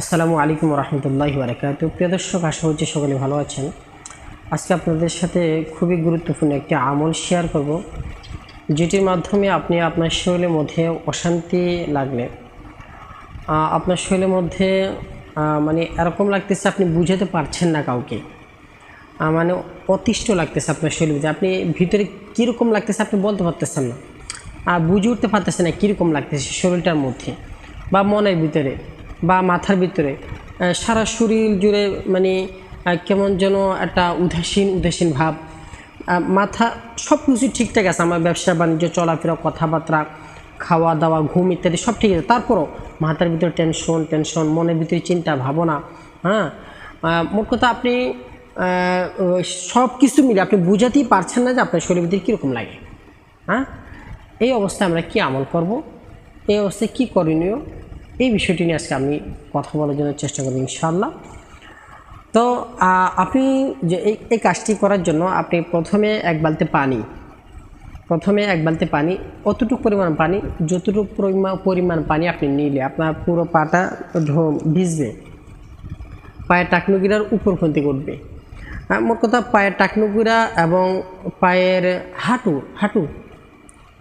আসসালামু আলাইকুম রহমতুল্লাহ বারকাত প্রিয় দর্শক, আশা হচ্ছে সকলে ভালো আছেন। আজকে আপনাদের সাথে খুবই গুরুত্বপূর্ণ একটি আমল শেয়ার করব, যেটির মাধ্যমে আপনি আপনার শরীরের মধ্যে অশান্তি লাগলে আপনার শরীরের মধ্যে মানে এরকম লাগতেছে আপনি বুঝাতে পারছেন না কাউকে মানে অতিষ্ঠ লাগতেছে আপনার শরীর মধ্যে। আপনি ভিতরে কীরকম লাগতেছে আপনি বলতে পারতেছেন না আর বুঝে উঠতে পারতেছেন না কীরকম লাগতেছে শরীরটার মধ্যে বা মনের ভিতরে। বা মাথার ভিতরে সারা শরীর জুড়ে মানে কেমন যেন একটা উদাসীন উদাসীন ভাব। মাথা সব কিছু ঠিকঠাক আছে, আমার ব্যবসা, বাণিজ্য, চলাফেরা, কথাবার্তা খাওয়া দাওয়া ঘুম ইত্যাদি সব ঠিক আছে। তারপরও মাথার ভিতরে টেনশন টেনশন মনের ভিতরে চিন্তা, ভাবনা হ্যাঁ? মোট কথা আপনি সব কিছু মিলে আপনি বুঝাতেই পারছেন না যে আপনার শরীর ভিতরে কীরকম লাগে হ্যাঁ? এই অবস্থায় আমরা কি আমল করব? এই অবস্থায় কি করণীয়? এই বিষয়টি নিয়ে আজকে আমি কথা বলার জন্য চেষ্টা করব ইনশাআল্লাহ। তো আপনি যে এই এই কাজটি করার জন্য আপনি প্রথমে এক বালতি পানি প্রথমে এক বালতি পানি অতটুকু পরিমাণ পানি যতটুকু পরিমাণ পরিমাণ পানি আপনি নিলে আপনার পুরো পাটা ভিজবে পায়ের টাকনুগিরার উপর পর্যন্ত উঠবে আহ, মোট কথা পায়ের টাকনুগিরা এবং পায়ের হাঁটু হাঁটু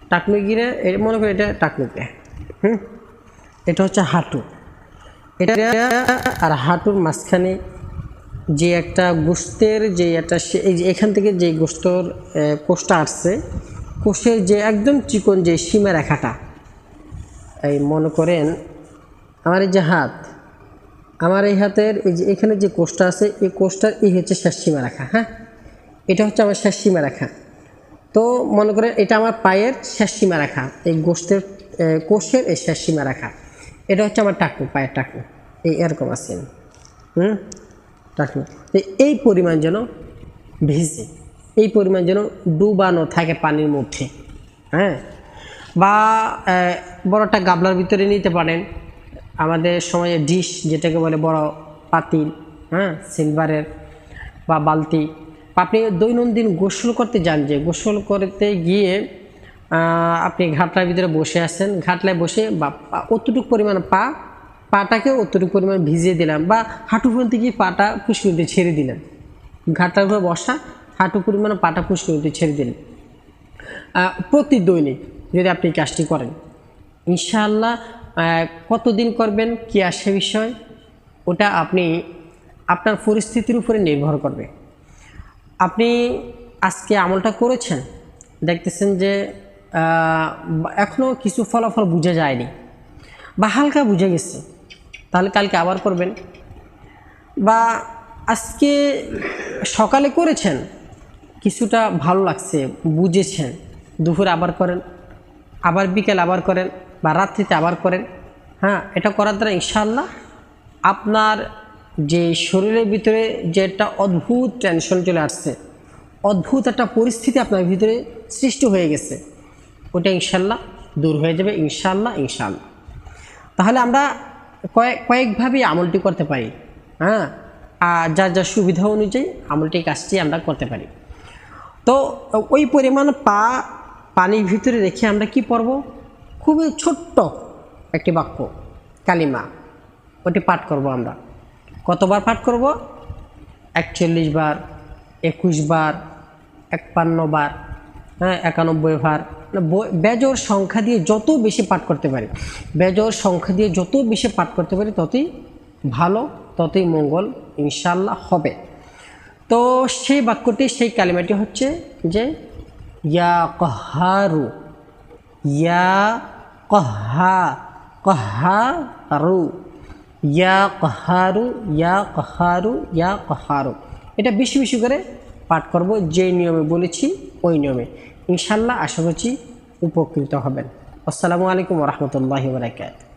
টাকনুগিরা মনে করি এটা টাকনুগিরা হুম? এটা হচ্ছে হাঁটু। এটা আর হাঁটুর মাঝখানে যে একটা গোস্তের যে একটা যে এখান থেকে যে গোস্তর কোষটা আসছে, কোষের যে একদম চিকন যে সীমা রেখাটা এই মনে করেন আমার এই যে হাত, আমার এই হাতের এই যে এখানে যে কোষটা আছে, এই কোষটার এই হচ্ছে শেষ সীমা রেখা হ্যাঁ? এটা হচ্ছে আমার শেষ সীমা রেখা তো মনে করেন এটা আমার পায়ের শেষ সীমা রেখা এই গোষ্ঠের কোষের এই শেষ সীমা রেখা এটা হচ্ছে আমার টাকু পায়ের টাকু এই এরকম আছে। হুম? টাকু এই পরিমাণ যেন ভিজে, এই পরিমাণ যেন ডুবানো থাকে পানির মধ্যে। হ্যাঁ? বা বড় একটা গাবলার ভিতরে নিতে পারেন। আমাদের সময়ে ডিশ, যেটাকে বলে বড় পাতিল হ্যাঁ? সিলভারের বা বালতি। আপনি দৈনন্দিন গোসল করতে যান যে, গোসল করতে গিয়ে আপনি ঘাটলার ভিতরে বসে আছেন। ঘাটলায় বসে বা অতটুকু পরিমাণ পা, পাটাকে অতটুকু পরিমাণ ভিজিয়ে দিলাম বা হাঁটু পর্যন্ত গিয়ে পাটা পুষ্করিতে ছেড়ে দিলেন ঘাটলার উপরে বসা, হাঁটু পরিমাণ পাটা পুষ্করিতে ছেড়ে দিলেন প্রতি দৈনিক যদি আপনি কাজটি করেন, ইনশাআল্লাহ কতদিন করবেন, কি আসে বিষয়, ওটা আপনি আপনার পরিস্থিতির উপরে নির্ভর করবে। আপনি আজকে আমলটা করেছেন, দেখতেছেন যে এখনও কিছু ফলাফল বোঝা যায়নি বা হালকা বুঝে গেছে। তাহলে কালকে আবার করবেন। বা আজকে সকালে করেছেন, কিছুটা ভালো লাগছে, বুঝেছেন। দুপুরে আবার করেন, আবার বিকেল আবার করেন বা রাত্রিতে আবার করেন। হ্যাঁ এটা করার দ্বারা ইনশাল্লাহ আপনার যে শরীরের ভিতরে যে একটা অদ্ভুত টেনশন চলে আসছে, অদ্ভুত একটা পরিস্থিতি আপনার ভিতরে সৃষ্টি হয়ে গেছে। ওটা ইনশাল্লাহ দূর হয়ে যাবে, ইনশাল্লাহ ইনশাল্লাহ। তাহলে আমরা কয়েক কয়েকভাবেই আমলটি করতে পারি হ্যাঁ? আর যার যার সুবিধা অনুযায়ী আমলটি কাজটি আমরা করতে পারি। তো ওই পরিমাণ পা, পানির ভিতরে রেখে আমরা কি পড়ব? খুবই ছোট্ট একটি বাক্য, কালিমা। ওটি পাঠ করব আমরা। কতবার পাঠ করব? একচল্লিশ বার, একুশ বার একান্ন বার হ্যাঁ একানব্বই ভার মানে বেজোর সংখ্যা দিয়ে যত বেশি পাঠ করতে পারি বেজোর সংখ্যা দিয়ে যত বেশি পাঠ করতে পারি, ততই ভালো, ততই মঙ্গল ইনশাল্লাহ হবে। তো সেই বাক্যটি, সেই কালিমাটি হচ্ছে যে, ইয়া কহারু, ইয়া কহা কহারু, ইয়া কহারু ইয়া কহারু ইয়া কহারু। এটা বেশি বেশি করে পাঠ করব যে নিয়মে বলেছি। ওই নিয়মে ইনশাল্লাহ আশা করছি উপকৃত হবেন। আসসালামু আলাইকুম রহমতুল্লাহ বারাকাতুহু।